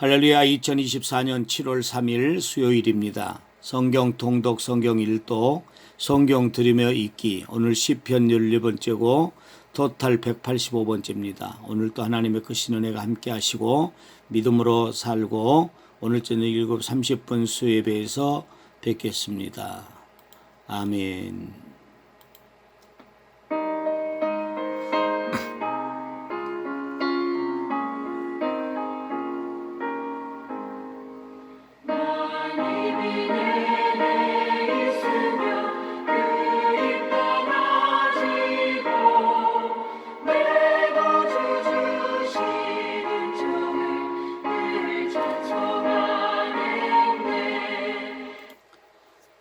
할렐루야 2024년 7월 3일 수요일입니다. 성경 통독 성경 1도 성경 들으며 읽기 오늘 시편 14번째고 토탈 185번째입니다. 오늘도 하나님의 크신 은혜가 함께 하시고 믿음으로 살고 오늘 저녁 7시 30분 수예배에서 뵙겠습니다. 아멘.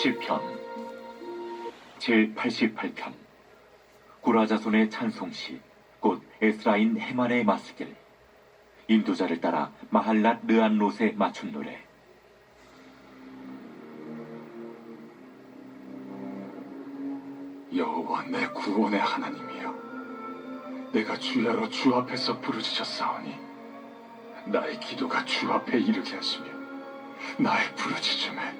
시편 제88편. 구라자손의 찬송시 곧 에스라인 헤만의 마스길. 인도자를 따라 마할랏 르안롯에 맞춘 노래. 여호와 내 구원의 하나님이여 내가 주야로 주 앞에서 부르짖었사오니 나의 기도가 주 앞에 이르게 하시며 나의 부르짖음에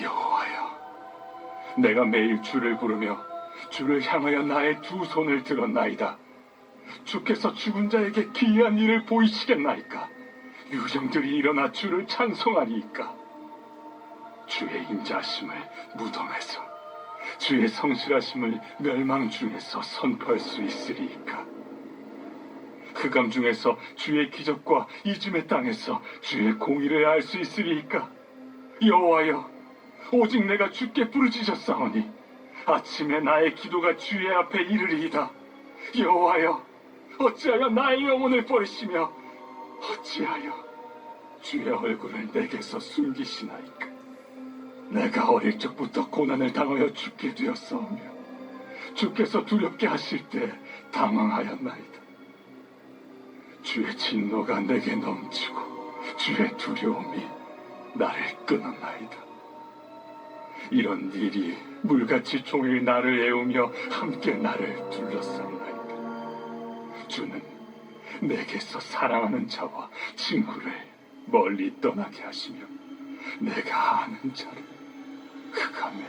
여호와여, 내가 매일 주를 부르며 주를 향하여 나의 두 손을 들었나이다. 주께서 죽은 자에게 기이한 일을 보이시겠나이까? 유정들이 일어나 주를 찬송하니까? 주의 인자하심을 무덤에서 주의 성실하심을 멸망 중에서 선포할 수 있으리이까? 흑암 중에서 주의 기적과 이즘의 땅에서 주의 공의를 알 수 있으리이까? 여호와여, 오직 내가 주께 부르짖었사오니 아침에 나의 기도가 주의 앞에 이르리이다. 여호와여, 어찌하여 나의 영혼을 버리시며 어찌하여 주의 얼굴을 내게서 숨기시나이까? 내가 어릴 적부터 고난을 당하여 죽게 되었사오며 주께서 두렵게 하실 때 당황하였나이다. 주의 진노가 내게 넘치고 주의 두려움이 나를 끊었나이다. 이런 일이 물같이 종일 나를 애우며 함께 나를 둘러싸나이다. 주는 내게서 사랑하는 자와 친구를 멀리 떠나게 하시며 내가 아는 자를 흑암에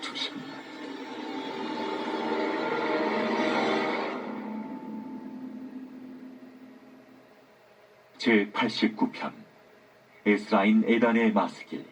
두셨나이다. 제 89편 에스라인 에단의 마스길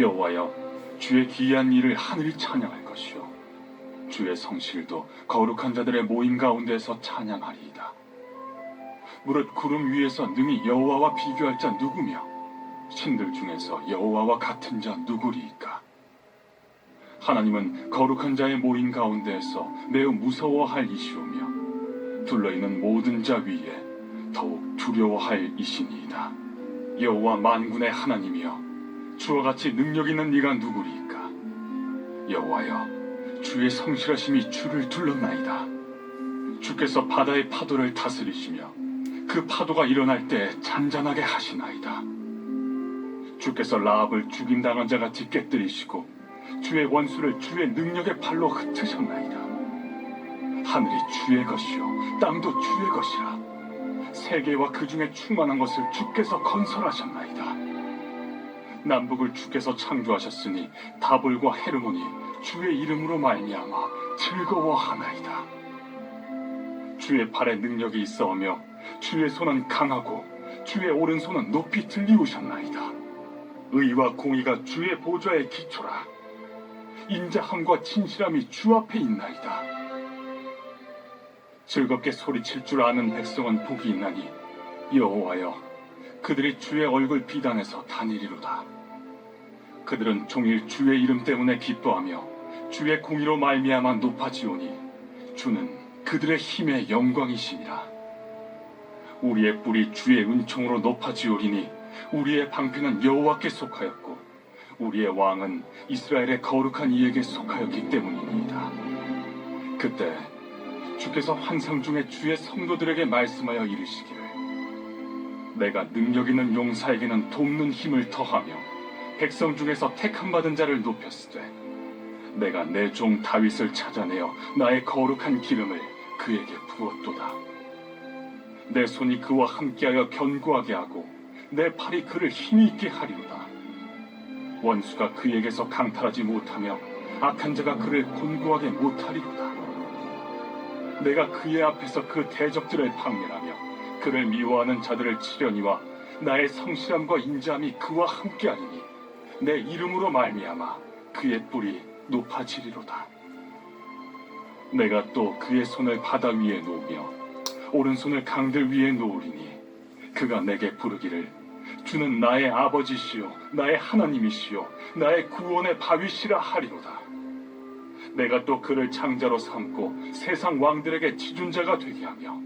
여호와여 주의 기이한 일을 하늘이 찬양할 것이요. 주의 성실도 거룩한 자들의 모임 가운데서 찬양하리이다. 무릇 구름 위에서 능히 여호와와 비교할 자 누구며 신들 중에서 여호와와 같은 자 누구리이까? 하나님은 거룩한 자의 모임 가운데에서 매우 무서워할 이시오며 둘러있는 모든 자 위에 더욱 두려워할 이시니이다. 여호와 만군의 하나님이여 주와 같이 능력 있는 네가 누구리이까? 여호와여, 주의 성실하심이 주를 둘렀나이다. 주께서 바다의 파도를 다스리시며 그 파도가 일어날 때 잔잔하게 하시나이다. 주께서 라합을 죽임당한 자 같이 깨뜨리시고 주의 원수를 주의 능력의 팔로 흩으셨나이다. 하늘이 주의 것이요 땅도 주의 것이라. 세계와 그 중에 충만한 것을 주께서 건설하셨나이다. 남북을 주께서 창조하셨으니 다볼과 헤르몬이 주의 이름으로 말미암아 즐거워하나이다. 주의 팔에 능력이 있어오며 주의 손은 강하고 주의 오른손은 높이 들리우셨나이다. 의와 공의가 주의 보좌의 기초라. 인자함과 진실함이 주 앞에 있나이다. 즐겁게 소리칠 줄 아는 백성은 복이 있나니 여호와여 그들이 주의 얼굴 비단에서 다니리로다. 그들은 종일 주의 이름 때문에 기뻐하며 주의 공의로 말미암아 높아지오니 주는 그들의 힘의 영광이시니라. 우리의 뿔이 주의 은총으로 높아지오리니 우리의 방패는 여호와께 속하였고 우리의 왕은 이스라엘의 거룩한 이에게 속하였기 때문이니이다. 그때 주께서 환상 중에 주의 성도들에게 말씀하여 이르시기를 내가 능력 있는 용사에게는 돕는 힘을 더하며 백성 중에서 택함 받은 자를 높였으되 내가 내 종 다윗을 찾아내어 나의 거룩한 기름을 그에게 부었도다. 내 손이 그와 함께하여 견고하게 하고 내 팔이 그를 힘이 있게 하리로다. 원수가 그에게서 강탈하지 못하며 악한 자가 그를 곤고하게 못하리로다. 내가 그의 앞에서 그 대적들을 박멸하며 그를 미워하는 자들을 치려니와 나의 성실함과 인자함이 그와 함께하리니 내 이름으로 말미암아 그의 뿔이 높아지리로다. 내가 또 그의 손을 바다 위에 놓으며 오른손을 강들 위에 놓으리니 그가 내게 부르기를 주는 나의 아버지시요 나의 하나님이시요 나의 구원의 바위시라 하리로다. 내가 또 그를 창자로 삼고 세상 왕들에게 지존자가 되게 하며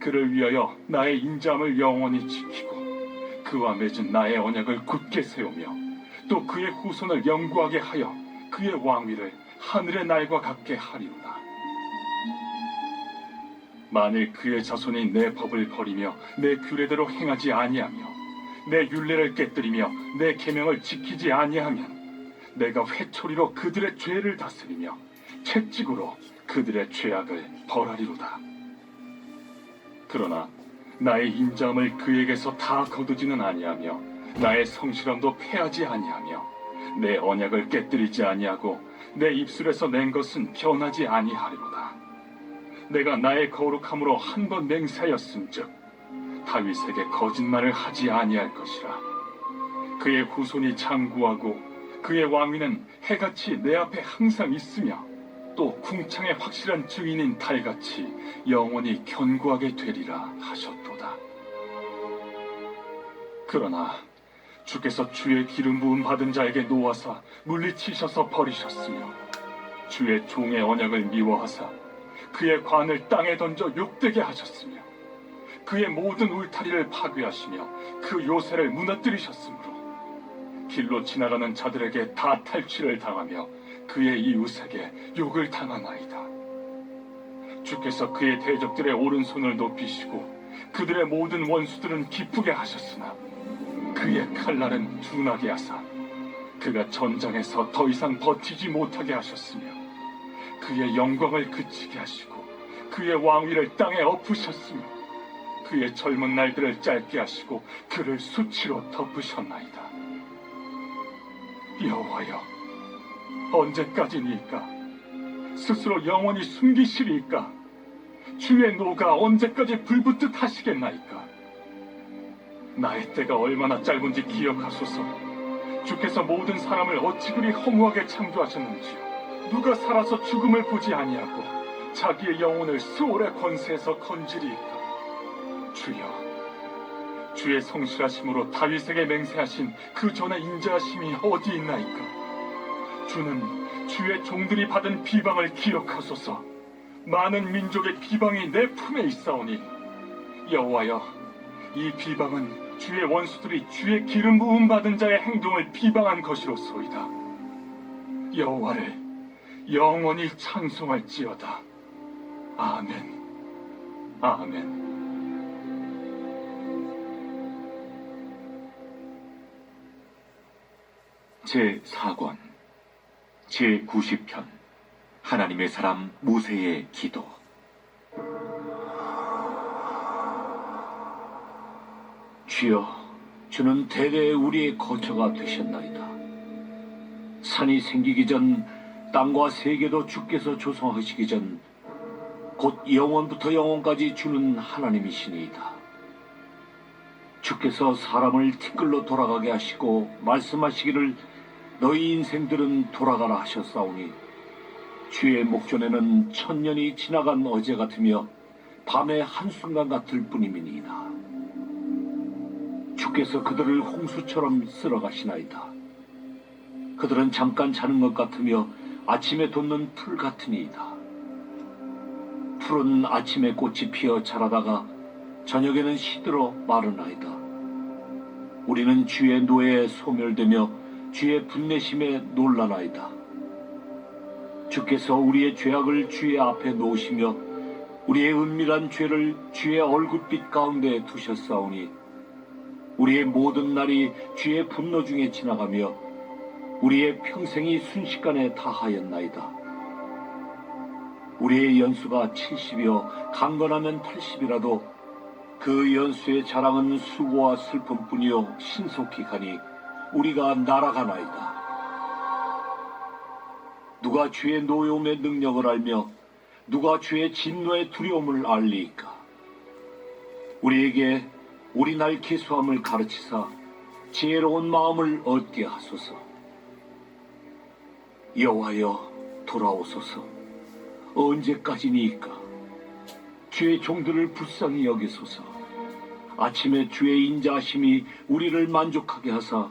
그를 위하여 나의 인자함을 영원히 지키고 그와 맺은 나의 언약을 굳게 세우며 또 그의 후손을 영구하게 하여 그의 왕위를 하늘의 날과 같게 하리로다. 만일 그의 자손이 내 법을 버리며 내 규례대로 행하지 아니하며 내 율례를 깨뜨리며 내 계명을 지키지 아니하면 내가 회초리로 그들의 죄를 다스리며 채찍으로 그들의 죄악을 벌하리로다. 그러나 나의 인자함을 그에게서 다 거두지는 아니하며 나의 성실함도 패하지 아니하며 내 언약을 깨뜨리지 아니하고 내 입술에서 낸 것은 변하지 아니하리로다. 내가 나의 거룩함으로 한 번 맹세하였음즉 다윗에게 거짓말을 하지 아니할 것이라. 그의 후손이 장구하고 그의 왕위는 해같이 내 앞에 항상 있으며 또 궁창의 확실한 증인인 달같이 영원히 견고하게 되리라 하셨도다. 그러나 주께서 주의 기름 부음 받은 자에게 놓아사 물리치셔서 버리셨으며 주의 종의 언약을 미워하사 그의 관을 땅에 던져 욕되게 하셨으며 그의 모든 울타리를 파괴하시며 그 요새를 무너뜨리셨으므로 길로 지나가는 자들에게 다 탈취를 당하며 그의 이웃에게 욕을 당하나이다. 주께서 그의 대적들의 오른손을 높이시고 그들의 모든 원수들은 기쁘게 하셨으나 그의 칼날은 둔하게 하사 그가 전장에서 더 이상 버티지 못하게 하셨으며 그의 영광을 그치게 하시고 그의 왕위를 땅에 엎으셨으며 그의 젊은 날들을 짧게 하시고 그를 수치로 덮으셨나이다. 여호와여, 언제까지니까? 스스로 영원히 숨기시리까? 주의 노가 언제까지 불붙듯 하시겠나이까? 나의 때가 얼마나 짧은지 기억하소서. 주께서 모든 사람을 어찌 그리 허무하게 창조하셨는지요. 누가 살아서 죽음을 보지 아니하고 자기의 영혼을 수월의 권세에서 건지리이까? 주여, 주의 성실하심으로 다윗에게 맹세하신 그 전에 인자하심이 어디 있나이까? 주는 주의 종들이 받은 비방을 기억하소서. 많은 민족의 비방이 내 품에 있사오니 여호와여, 이 비방은 주의 원수들이 주의 기름 부음 받은 자의 행동을 비방한 것이로소이다. 여호와를 영원히 찬송할지어다. 아멘. 아멘. 제 4권 제 90편 하나님의 사람 모세의 기도 주여, 주는 대대 우리의 거처가 되셨나이다. 산이 생기기 전 땅과 세계도 주께서 조성하시기 전 곧 영원부터 영원까지 주는 하나님이시니이다. 주께서 사람을 티끌로 돌아가게 하시고 말씀하시기를 너희 인생들은 돌아가라 하셨사오니 주의 목전에는 천년이 지나간 어제 같으며 밤의 한순간 같을 뿐이니이다. 주께서 그들을 홍수처럼 쓸어가시나이다. 그들은 잠깐 자는 것 같으며 아침에 돋는 풀 같으니이다. 풀은 아침에 꽃이 피어 자라다가 저녁에는 시들어 마르나이다. 우리는 주의 노예에 소멸되며 주의 분내심에 놀라나이다. 주께서 우리의 죄악을 주의 앞에 놓으시며 우리의 은밀한 죄를 주의 얼굴빛 가운데 두셨사오니 우리의 모든 날이 주의 분노 중에 지나가며 우리의 평생이 순식간에 다하였나이다. 우리의 연수가 70이요 강건하면 80이라도 그 연수의 자랑은 수고와 슬픔뿐이요 신속히 가니 우리가 날아가나이다. 누가 주의 노여움의 능력을 알며 누가 주의 진노의 두려움을 알리이까? 우리에게 우리 날 기수함을 가르치사 지혜로운 마음을 얻게 하소서. 여호와여 돌아오소서. 언제까지니까? 주의 종들을 불쌍히 여기소서. 아침에 주의 인자하심이 우리를 만족하게 하사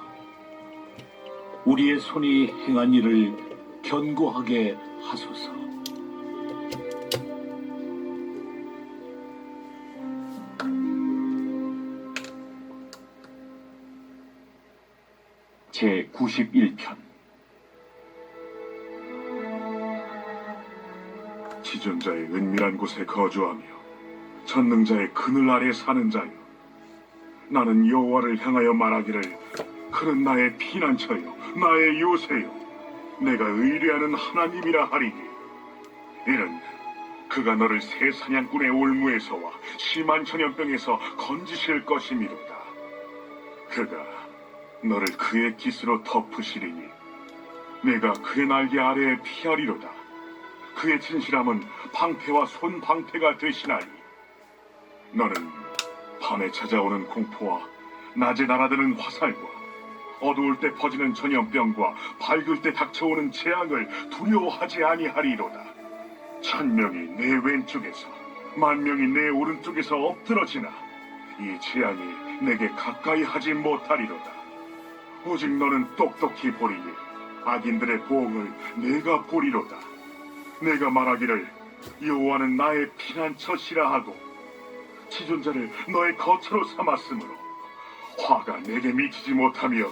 우리의 손이 행한 일을 견고하게 하소서. 제 91편 지존자의 은밀한 곳에 거주하며 전능자의 그늘 아래 사는 자여 나는 여호와를 향하여 말하기를 그는 나의 피난처요 나의 요새요 내가 의뢰하는 하나님이라 하리니 이는 그가 너를 새 사냥꾼의 올무에서와 심한 전염병에서 건지실 것이미로다. 그가 너를 그의 깃으로 덮으시리니 내가 그의 날개 아래에 피하리로다. 그의 진실함은 방패와 손방패가 되시나니 너는 밤에 찾아오는 공포와 낮에 날아드는 화살과 어두울 때 퍼지는 전염병과 밝을 때 닥쳐오는 재앙을 두려워하지 아니하리로다. 천 명이 내 왼쪽에서 만 명이 내 오른쪽에서 엎드러지나 이 재앙이 내게 가까이 하지 못하리로다. 오직 너는 똑똑히 보리니 악인들의 보응을 내가 보리로다. 내가 말하기를 여호와는 나의 피난처시라 하고 지존자를 너의 거처로 삼았으므로 화가 내게 미치지 못하며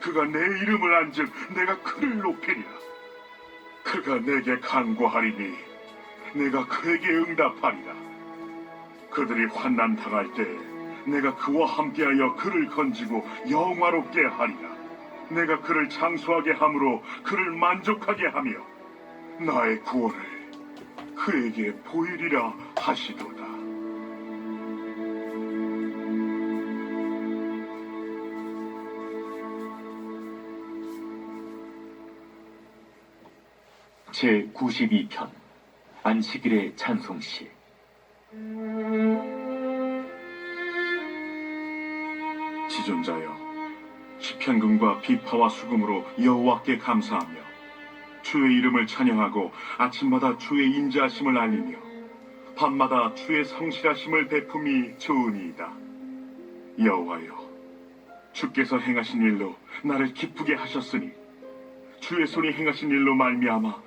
그가 내 이름을 안즉 내가 그를 높이리라. 그가 내게 간구하리니 내가 그에게 응답하리라. 그들이 환난 당할 때 내가 그와 함께하여 그를 건지고 영화롭게 하리라. 내가 그를 장수하게 함으로 그를 만족하게 하며 나의 구원을 그에게 보이리라 하시도다. 제 92편 안식일의 찬송시. 지존자여 시편금과 비파와 수금으로 여호와께 감사하며 주의 이름을 찬양하고 아침마다 주의 인자하심을 알리며 밤마다 주의 성실하심을 베품이 좋으니이다. 여호와여 주께서 행하신 일로 나를 기쁘게 하셨으니 주의 손이 행하신 일로 말미암아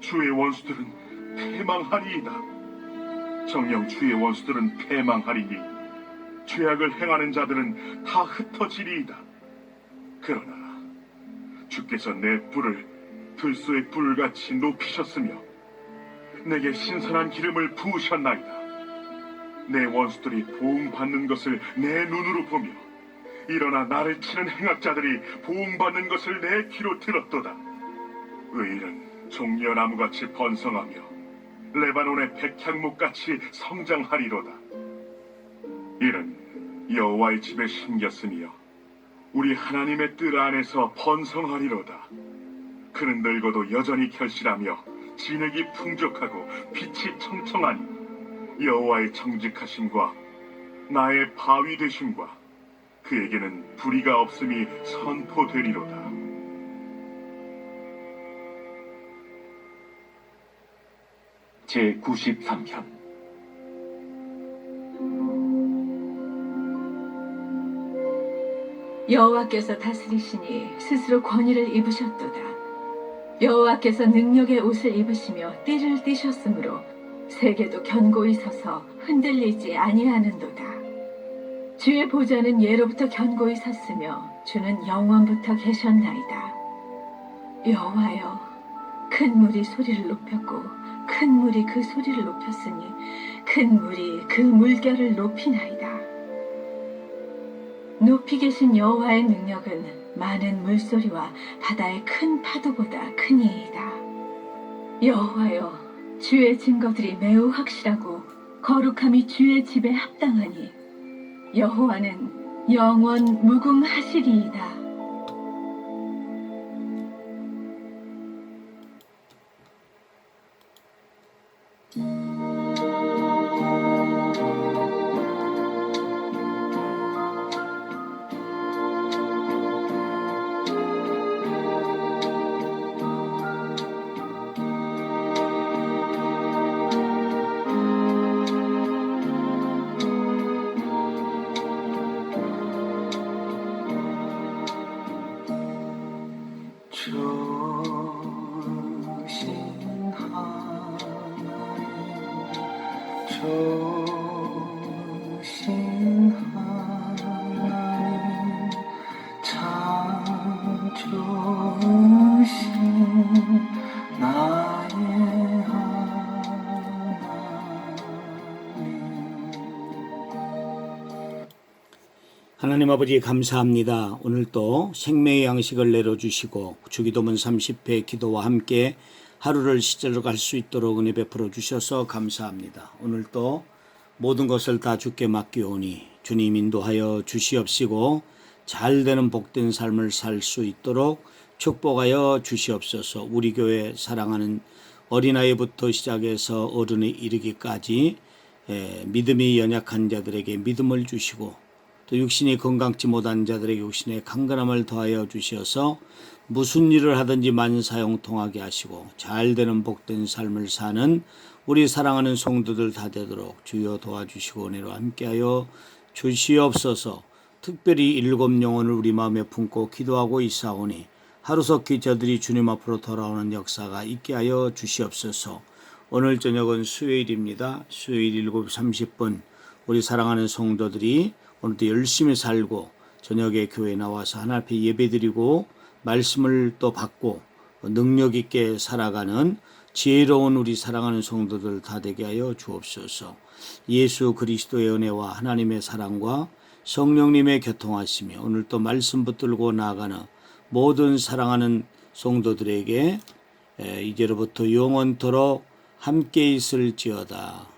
주의 원수들은 패망하리이다. 정령 주의 원수들은 패망하리니 죄악을 행하는 자들은 다 흩어지리이다. 그러나 주께서 내 뿔을 들소의 뿔같이 높이셨으며 내게 신선한 기름을 부으셨나이다. 내 원수들이 보응받는 것을 내 눈으로 보며 일어나 나를 치는 행악자들이 보응받는 것을 내 귀로 들었도다. 의인은 종려나무같이 번성하며 레바논의 백향목같이 성장하리로다. 이는 여호와의 집에 심겼으며 우리 하나님의 뜰 안에서 번성하리로다. 그는 늙어도 여전히 결실하며 진액이 풍족하고 빛이 청청하니 여호와의 정직하심과 나의 바위 되심과 그에게는 불의가 없음이 선포되리로다. 제 93편 여호와께서 다스리시니 스스로 권위를 입으셨도다. 여호와께서 능력의 옷을 입으시며 띠를 띠셨으므로 세계도 견고히 서서 흔들리지 아니하는도다. 주의 보좌는 예로부터 견고히 섰으며 주는 영원부터 계셨나이다. 여호와여, 큰 물이 소리를 높였고 큰 물이 그 소리를 높였으니 큰 물이 그 물결을 높이나이다. 높이 계신 여호와의 능력은 많은 물소리와 바다의 큰 파도보다 크니이다. 여호와여, 주의 증거들이 매우 확실하고 거룩함이 주의 집에 합당하니 여호와는 영원 무궁하시리이다. 하나님 아버지 감사합니다. 오늘 또 생명의 양식을 내려주시고 주기도문 30회 기도와 함께 하루를 시절로 갈 수 있도록 은혜 베풀어 주셔서 감사합니다. 오늘 또 모든 것을 다 주께 맡기오니 주님 인도하여 주시옵시고 잘 되는 복된 삶을 살 수 있도록 축복하여 주시옵소서 우리 교회 사랑하는 어린아이부터 시작해서 어른에 이르기까지 에, 믿음이 연약한 자들에게 믿음을 주시고 또 육신이 건강치 못한 자들에게 육신의 강건함을 더하여 주시어서 무슨 일을 하든지 만사형통하게 하시고 잘 되는 복된 삶을 사는 우리 사랑하는 성도들 다 되도록 주여 도와주시고 은혜로 함께하여 주시옵소서 특별히 일곱 영혼을 우리 마음에 품고 기도하고 있사오니 하루속히 저들이 주님 앞으로 돌아오는 역사가 있게 하여 주시옵소서 오늘 저녁은 수요일입니다. 수요일 7시 30분 우리 사랑하는 성도들이 오늘도 열심히 살고 저녁에 교회 나와서 하나 앞에 예배드리고 말씀을 또 받고 능력 있게 살아가는 지혜로운 우리 사랑하는 성도들 다 되게 하여 주옵소서. 예수 그리스도의 은혜와 하나님의 사랑과 성령님의 교통하심이 오늘 또 말씀 붙들고 나아가는 모든 사랑하는 성도들에게 에, 이제로부터 영원토록 함께 있을지어다.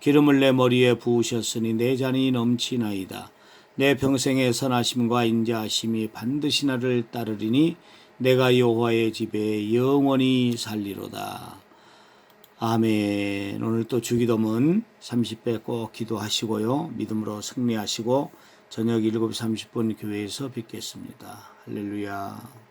기름을 내 머리에 부으셨으니 내 잔이 넘치나이다. 내 평생의 선하심과 인자하심이 반드시 나를 따르리니 내가 여호와의 집에 영원히 살리로다. 아멘. 오늘 또 주기도문 30배 꼭 기도하시고요. 믿음으로 승리하시고 저녁 7시 30분 교회에서 뵙겠습니다. 할렐루야.